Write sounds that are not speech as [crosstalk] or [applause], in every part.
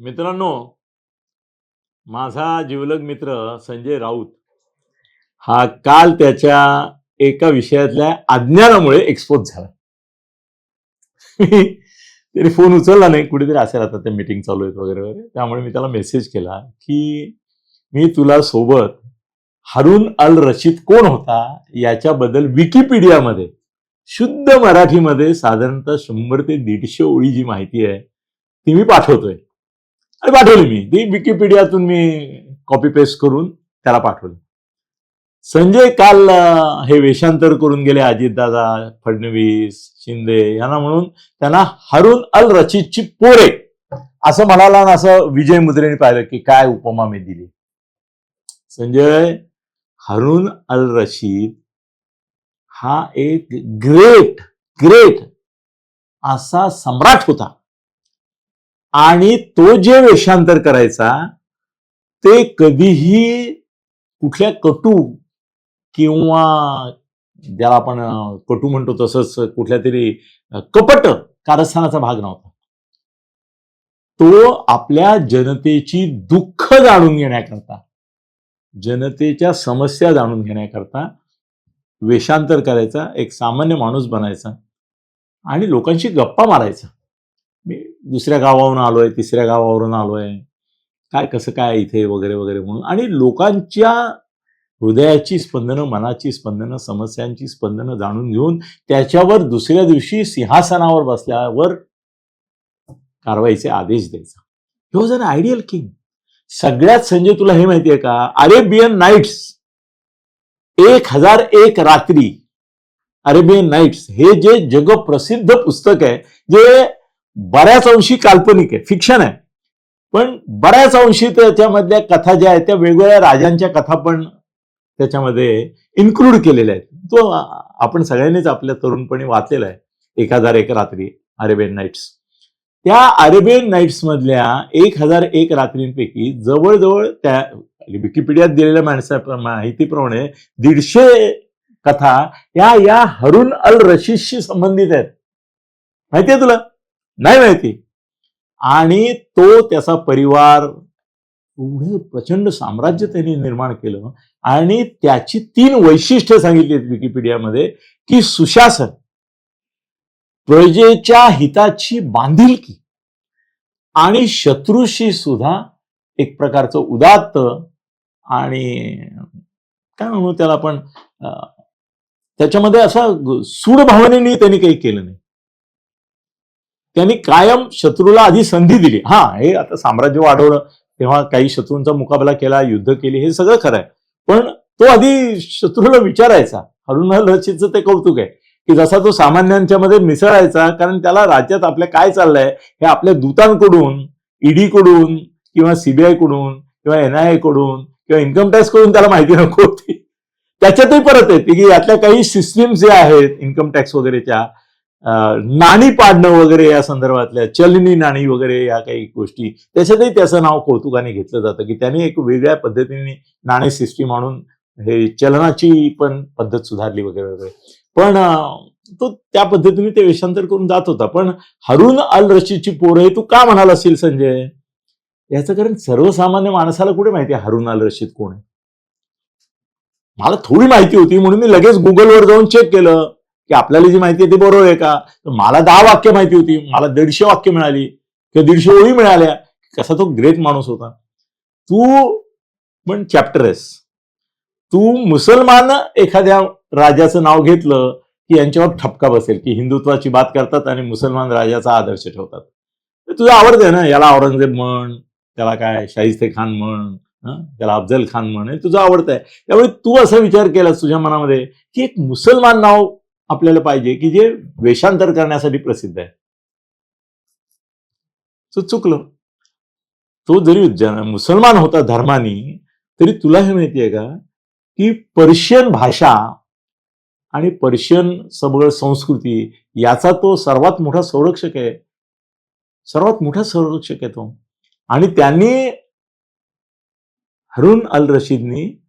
मित्रांनो माझा जिवलग मित्र संजय राऊत हा काल त्याच्या एका विषयातल्या अज्ञानामुळे एक्सपोज झाला. [laughs] तरी फोन उचलला नाही कुठेतरी असेल आता ते मीटिंग चालू आहेत वगैरे वगैरे. त्यामुळे मी त्याला मेसेज केला की मी तुला सोबत हारून अल रशीद कोण होता? याच्याबद्दल विकिपीडियामध्ये शुद्ध मराठीमध्ये साधारणतः शंभर ते दीडशे ओळी जी माहिती आहे ती मी पाठवतोय. आणि पाठवली मी. ती विकिपीडियातून मी कॉपी पेस्ट करून त्याला पाठवलं. संजय काल हे वेषांतर करून गेले अजितदादा फडणवीस शिंदे यांना म्हणून. त्यांना हरून अल रशीदची पोरे. असं म्हणाला ना असं विजय मुद्रेने पाहिलं की काय उपमा मी दिली. संजय हरून अल रशीद हा एक ग्रेट ग्रेट असा सम्राट होता. आणि तो जे वेषांतर करायचा ते कधीही कुठल्या कटू किंवा ज्याला आपण कटू म्हणतो तसंच कुठल्या तरी कपट कारस्थानाचा भाग नव्हता. तो आपल्या जनतेची दुःख जाणून घेण्याकरता जनतेच्या समस्या जाणून घेण्याकरता वेषांतर करायचा एक सामान्य माणूस बनायचा आणि लोकांशी गप्पा मारायचा. मी दुसऱ्या गावावरून आलोय तिसऱ्या गावावरून आलोय. काय कसं काय इथे वगैरे वगैरे म्हणून. आणि लोकांच्या हृदयाची स्पंदनं मनाची स्पंदनं समस्यांची स्पंदनं जाणून घेऊन त्याच्यावर दुसऱ्या दिवशी सिंहासनावर बसल्यावर कारवाईचे आदेश द्यायचा. हे वॉज अन आयडियल किंग सगळ्यात संजय तुला हे माहितीये का? अरेबियन नाईट्स एक हजार एक रात्री. अरेबियन नाईट्स हे जे जगप्रसिद्ध पुस्तक आहे जे बऱ्याच अंशी काल्पनिक आहे फिक्शन आहे. पण बऱ्याच अंशी त्याच्यामधल्या कथा ज्या आहेत त्या वेगवेगळ्या राजांच्या कथा पण त्याच्यामध्ये इन्क्लूड केलेल्या आहेत. तो आपण सगळ्यांनीच आपल्या तरुणपणी वाचलेला आहे. एक हजार एक रात्री अरेबियन नाईट्स. त्या अरेबियन नाईट्स मधल्या एक हजार एक रात्रींपैकी जवळजवळ त्या विकिपीडियात दिलेल्या माणसा माहितीप्रमाणे दीडशे कथा या या हरुन अल रशीदशी संबंधित आहेत. माहितीये तुला? नाही माहिती. आणि तो त्याचा परिवार एवढं प्रचंड साम्राज्य त्यांनी निर्माण केलं आणि त्याची तीन वैशिष्ट्य सांगितली आहेत विकिपीडियामध्ये की सुशासन प्रजेच्या हिताची बांधिलकी आणि शत्रूशी सुद्धा एक प्रकारचं उदात्त आणि काय म्हणू त्याला आपण अं, त्याच्यामध्ये असं सूड भावनेने त्यांनी काही केलं नाही. त्यांनी कायम शत्रूला आधी संधी दिली. हा हे आता साम्राज्य वाढवलं तेव्हा काही शत्रूंचा मुकाबला केला युद्ध केली हे सगळं खरं आहे. पण तो आधी शत्रूला विचारायचा. अरुण लचितचं ते कौतुक आहे की जसा तो सामान्यांच्या मध्ये मिसळायचा कारण त्याला राज्यात आपल्या काय चाललंय हे आपल्या दूतांकडून ईडी कडून किंवा सीबीआयकडून किंवा एनआयए कडून किंवा इन्कम टॅक्सकडून त्याला माहिती नको होती. त्याच्यातही परत येते की यातल्या काही सिस्टीम जे आहेत इन्कम टॅक्स वगैरेच्या नाणी पाडणं वगैरे या संदर्भातल्या चलनी नाणी वगैरे या काही गोष्टी त्याच्यातही त्याचं नाव कौतुकाने घेतलं जातं की त्याने एक वेगळ्या पद्धतीने नाणे सिस्टीम आणून हे चलनाची पण पद्धत सुधारली वगैरे वगैरे. पण तो त्या पद्धतीने ते वेषांतर करून जात होता. पण हरून अल रशीदची पोरं हे तू का म्हणाला असेल संजय? याचं कारण सर्वसामान्य माणसाला कुठे माहिती आहे हरून अल रशीद कोण आहे? मला थोडी माहिती होती म्हणून मी लगेच गुगलवर जाऊन चेक केलं. की आपल्याला जी माहिती आहे ती बरोबर आहे का? तर मला दहा वाक्य माहिती होती. मला दीडशे वाक्य मिळाली. किंवा दीडशे ओळी मिळाल्या. कसा तो ग्रेट माणूस होता. तू पण चॅप्टर आहेस तू मुसलमान एखाद्या राजाचं नाव घेतलं की यांच्यावर ठपका बसेल की हिंदुत्वाची बात करतात आणि मुसलमान राजाचा आदर्श ठेवतात. तुझं आवडते ना? याला औरंगजेब म्हण त्याला काय? शाहिस्ते खान म्हण त्याला अफजल खान म्हण हे तुझं आवडतंय त्यामुळे तू असा विचार केलास तुझ्या मनामध्ये की एक मुसलमान नाव आपल्याला पाहिजे की जे वेषांतर करण्यासाठी प्रसिद्ध आहे. तो चुकलं. तो जरी मुसलमान होता धर्मानी तरी तुला हे माहितीये का? की पर्शियन भाषा आणि पर्शियन सबळ संस्कृती याचा तो सर्वात मोठा संरक्षक आहे. सर्वात मोठा संरक्षक आहे तो. आणि त्यांनी हरून अल रशीदनी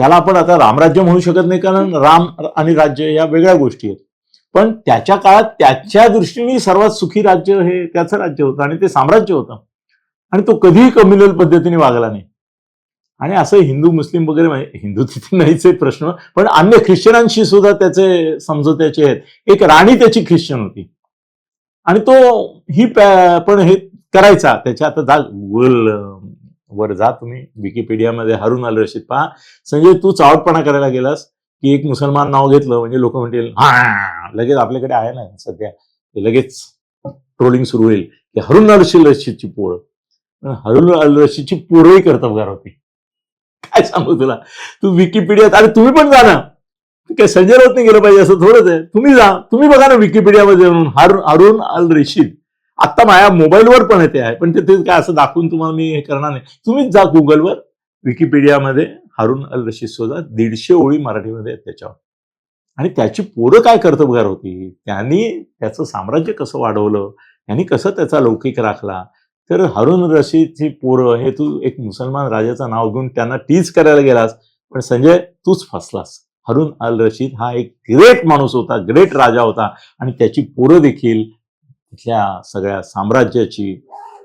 त्याला आपण आता रामराज्य म्हणू शकत नाही कारण राम आणि राज्य या वेगळ्या गोष्टी आहेत. पण त्याच्या काळात त्याच्या दृष्टीने सर्वात सुखी राज्य हे त्याचं राज्य होतं आणि ते साम्राज्य होतं. आणि तो कधीही कम्युनल पद्धतीने वागला नाही. आणि असं हिंदू मुस्लिम वगैरे म्हणजे, हिंदू तिथे नाहीच आहे प्रश्न पण अन्य ख्रिश्चनांशी सुद्धा त्याचे समजोत्याचे आहेत. एक राणी त्याची ख्रिश्चन होती. आणि तो ही पण हे करायचा त्याच्या आता जा गुगल वर जा तुम्ही. विकिपीडियामध्ये हारून अल रशीद पहा. संजय तू चावटपणा करायला गेलास की एक मुसलमान नाव घेतलं म्हणजे लोक म्हणतील हा लगेच आपल्याकडे आहे ना सध्या. ते लगेच ट्रोलिंग सुरू होईल. की हरून अल रशीदची पोळ हरून अल रशीदची पोरंही कर्तबगार होती. काय सांगू तुला? तू विकिपीडियात अरे तुम्ही पण जा ना. काय संजय राऊतने गेलं पाहिजे असं थोडंच आहे. तुम्ही जा. तुम्ही बघा ना विकिपीडियामध्ये म्हणून हारून अरुण अल रशीद. आता माझ्या मोबाईलवर पण येते आहे. पण ते काय असं दाखवून तुम्हाला मी हे करणार नाही. तुम्हीच जा गुगलवर विकिपीडियामध्ये हारून अल रशीद शोधा दीडशे ओळी मराठीमध्ये आहेत त्याच्यावर. आणि त्याची पोरं काय कर्तबगार होती त्यांनी त्याचं साम्राज्य कसं वाढवलं? त्यांनी कसं त्याचा लौकिक राखला? तर हारून रशीदची पोरं हे तू एक मुसलमान राजाचं नाव घेऊन त्यांना टीच करायला गेलास. पण संजय तूच फसलास. हरून अल रशीद हा एक ग्रेट माणूस होता ग्रेट राजा होता. आणि त्याची पोरं देखील इथल्या सगळ्या साम्राज्याची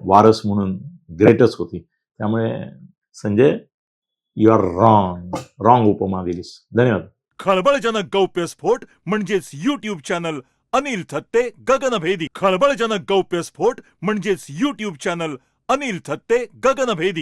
वारस म्हणून ग्रेटच होती. त्यामुळे Sanjay you are wrong wrong उपमा दिलीस. धन्यवाद. खळबळजनक गौप्यस्फोट म्हणजेच युट्यूब चॅनल अनिल थत्ते गगनभेदी खळबळजनक गौप्यस्फोट म्हणजेच युट्यूब चॅनल अनिल थत्ते गगनभेदी